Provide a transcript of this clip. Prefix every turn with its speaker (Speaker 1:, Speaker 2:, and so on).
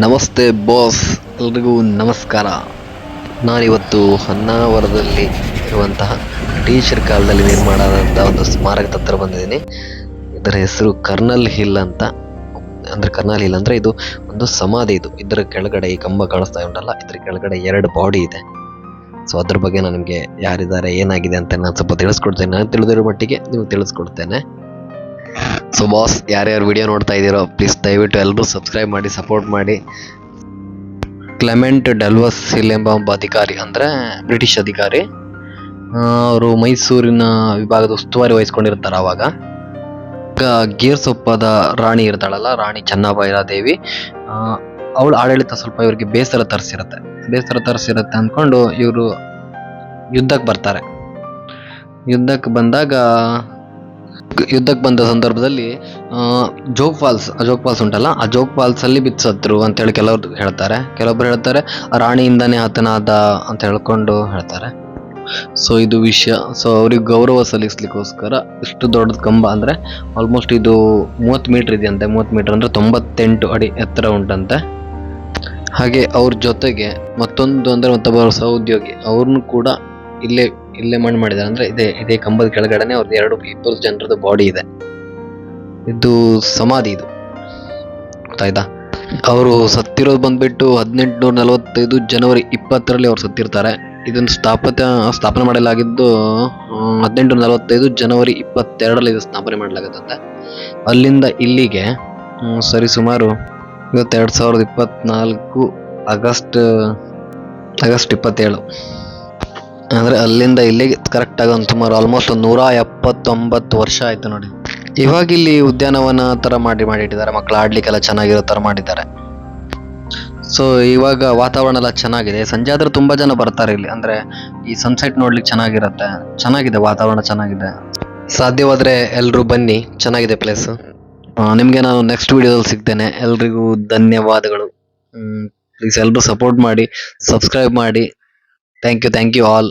Speaker 1: ನಮಸ್ತೆ ಬಾಸ್. ಎಲ್ರಿಗೂ ನಮಸ್ಕಾರ. ನಾನಿವತ್ತು ಹೊನ್ನಾವರದಲ್ಲಿ ಇರುವಂತಹ ಬ್ರಿಟಿಷರ್ ಕಾಲದಲ್ಲಿ ನಿರ್ಮಾಣ ಆದಂತಹ ಒಂದು ಸ್ಮಾರಕ ತತ್ರ ಬಂದಿದ್ದೀನಿ. ಇದರ ಹೆಸರು ಕರ್ನಲ್ ಹಿಲ್ ಅಂತ. ಅಂದ್ರೆ ಕರ್ನಲ್ ಹಿಲ್ ಅಂದ್ರೆ ಇದು ಒಂದು ಸಮಾಧಿ ಇದು. ಇದರ ಕೆಳಗಡೆ ಈ ಕಂಬ ಕಾಣಿಸ್ತಾ ಉಂಟಲ್ಲ, ಇದ್ರ ಕೆಳಗಡೆ ಎರಡು ಬಾಡಿ ಇದೆ. ಸೊ ಅದ್ರ ಬಗ್ಗೆ ನನಗೆ ಯಾರಿದ್ದಾರೆ, ಏನಾಗಿದೆ ಅಂತ ನಾನು ಸ್ವಲ್ಪ ತಿಳಿಸ್ಕೊಡ್ತೇನೆ. ನಾನು ತಿಳಿದಿರೋ ಮಟ್ಟಿಗೆ ನೀವು ತಿಳಿಸ್ಕೊಡ್ತೇನೆ. ಸೊ ಬಾಸ್ ಯಾರ್ಯಾರು ವಿಡಿಯೋ ನೋಡ್ತಾ ಇದ್ದೀರೋ ಪ್ಲೀಸ್ ದಯವಿಟ್ಟು ಎಲ್ಲರೂ ಸಬ್ಸ್ಕ್ರೈಬ್ ಮಾಡಿ ಸಪೋರ್ಟ್ ಮಾಡಿ. ಕ್ಲೆಮೆಂಟ್ ಡೆಲ್ವಸ್ ಎಂಬ ಒಬ್ಬ ಅಧಿಕಾರಿ, ಅಂದರೆ ಬ್ರಿಟಿಷ್ ಅಧಿಕಾರಿ ಅವರು ಮೈಸೂರಿನ ವಿಭಾಗದ ಉಸ್ತುವಾರಿ ವಹಿಸ್ಕೊಂಡಿರ್ತಾರೆ ಆವಾಗ ಈಗ ಗೀರ್ ಸೊಪ್ಪದ ರಾಣಿ ಇರ್ತಾಳಲ್ಲ, ರಾಣಿ ಚೆನ್ನಭೈರಾದೇವಿ ಅವಳ ಆಡಳಿತ ಸ್ವಲ್ಪ ಇವರಿಗೆ ಬೇಸರ ತರಿಸಿರುತ್ತೆ. ಬೇಸರ ತರಿಸಿರುತ್ತೆ ಅಂದ್ಕೊಂಡು ಇವರು ಯುದ್ಧಕ್ಕೆ ಬರ್ತಾರೆ. ಯುದ್ಧಕ್ಕೆ ಬಂದಾಗ ಯುದ್ಧಕ್ಕೆ ಬಂದ ಸಂದರ್ಭದಲ್ಲಿ ಜೋಗ್ ಫಾಲ್ಸ್ ಜೋಗ್ ಫಾಲ್ಸ್ ಉಂಟಲ್ಲ, ಆ ಜೋಗ್ ಫಾಲ್ಸಲ್ಲಿ ಬಿತ್ಸತ್ರು ಅಂತೇಳಿ ಕೆಲವರು ಹೇಳ್ತಾರೆ. ಕೆಲವೊಬ್ರು ಹೇಳ್ತಾರೆ, ರಾಣಿಯಿಂದಾನೇ ಹತನಾದ ಅಂತ ಹೇಳ್ಕೊಂಡು ಹೇಳ್ತಾರೆ. ಸೊ ಇದು ವಿಷಯ. ಸೊ ಅವ್ರಿಗೆ ಗೌರವ ಸಲ್ಲಿಸ್ಲಿಕ್ಕೋಸ್ಕರ ಇಷ್ಟು ದೊಡ್ಡ ಕಂಬ ಅಂದ್ರೆ ಆಲ್ಮೋಸ್ಟ್ ಇದು ಮೂವತ್ತು ಮೀಟರ್ ಇದೆಯಂತೆ. ಮೂವತ್ತು ಮೀಟರ್ ಅಂದ್ರೆ ತೊಂಬತ್ತೆಂಟು ಅಡಿ ಎತ್ತರ ಉಂಟಂತೆ. ಹಾಗೆ ಅವ್ರ ಜೊತೆಗೆ ಮತ್ತೊಂದು ಅಂದ್ರೆ ಮತ್ತೊಬ್ಬ ಸಹೋದ್ಯೋಗಿ ಅವ್ರನ್ನೂ ಕೂಡ ಇಲ್ಲೇ ಇಲ್ಲೇ ಮಣ್ಣು ಮಾಡಿದ್ದಾರೆ ಅಂದ್ರೆ ಇದೇ ಇದೇ ಕಂಬದ ಕೆಳಗಡೆನೆ ಅವ್ರದ್ದು ಎರಡು ಇಬ್ಬರು ಜನರದ್ದು ಬಾಡಿ ಇದೆ. ಇದು ಸಮಾಧಿ ಇದು. ಗೊತ್ತಾಯ್ತಾ? ಅವರು ಸತ್ತಿರೋದು ಬಂದ್ಬಿಟ್ಟು ಹದಿನೆಂಟುನೂರ ನಲವತ್ತೈದು ಜನವರಿ ಇಪ್ಪತ್ತರಲ್ಲಿ ಅವ್ರು ಸತ್ತಿರ್ತಾರೆ. ಇದನ್ನು ಸ್ಥಾಪತ್ಯ, ಸ್ಥಾಪನೆ ಮಾಡಲಾಗಿದ್ದು ಹದಿನೆಂಟು ನಲವತ್ತೈದು ಜನವರಿ ಇಪ್ಪತ್ತೆರಡರಲ್ಲಿ ಇದು ಸ್ಥಾಪನೆ ಮಾಡಲಾಗುತ್ತಂತೆ. ಅಲ್ಲಿಂದ ಇಲ್ಲಿಗೆ ಸರಿ ಸರಿಸುಮಾರು ಇವತ್ತೆರಡು ಸಾವಿರದ ಇಪ್ಪತ್ನಾಲ್ಕು ಆಗಸ್ಟ್ ಆಗಸ್ಟ್ ಇಪ್ಪತ್ತೇಳು. ಅಂದ್ರೆ ಅಲ್ಲಿಂದ ಇಲ್ಲಿಗೆ ಕರೆಕ್ಟಾಗಿ ಒಂದು ಸುಮಾರು ಆಲ್ಮೋಸ್ಟ್ ಒಂದು ನೂರ ಎಪ್ಪತ್ತೊಂಬತ್ತು ವರ್ಷ ಆಯ್ತು ನೋಡಿ. ಇವಾಗ ಇಲ್ಲಿ ಉದ್ಯಾನವನ ತರ ಮಾಡಿ ಮಾಡಿಟ್ಟಿದ್ದಾರೆ ಮಕ್ಕಳು ಆಡ್ಲಿಕ್ಕೆಲ್ಲ ಚೆನ್ನಾಗಿರೋ ತರ ಮಾಡಿದ್ದಾರೆ. ಸೊ ಇವಾಗ ವಾತಾವರಣ ಎಲ್ಲ ಚೆನ್ನಾಗಿದೆ. ಸಂಜೆ ಆದ್ರೆ ತುಂಬಾ ಜನ ಬರ್ತಾರೆ ಇಲ್ಲಿ. ಅಂದ್ರೆ ಈ ಸನ್ಸೆಟ್ ನೋಡ್ಲಿಕ್ಕೆ ಚೆನ್ನಾಗಿರುತ್ತೆ. ಚೆನ್ನಾಗಿದೆ ವಾತಾವರಣ, ಚೆನ್ನಾಗಿದೆ. ಸಾಧ್ಯವಾದ್ರೆ ಎಲ್ರು ಬನ್ನಿ. ಚೆನ್ನಾಗಿದೆ ಪ್ಲೇಸ್ ನಿಮ್ಗೆ ನಾನು ನೆಕ್ಸ್ಟ್ ವಿಡಿಯೋದಲ್ಲಿ ಸಿಗ್ತೇನೆ. ಎಲ್ರಿಗೂ ಧನ್ಯವಾದಗಳು. ಪ್ಲೀಸ್ ಎಲ್ಲರೂ ಸಪೋರ್ಟ್ ಮಾಡಿ ಸಬ್ಸ್ಕ್ರೈಬ್ ಮಾಡಿ. Thank you thank you all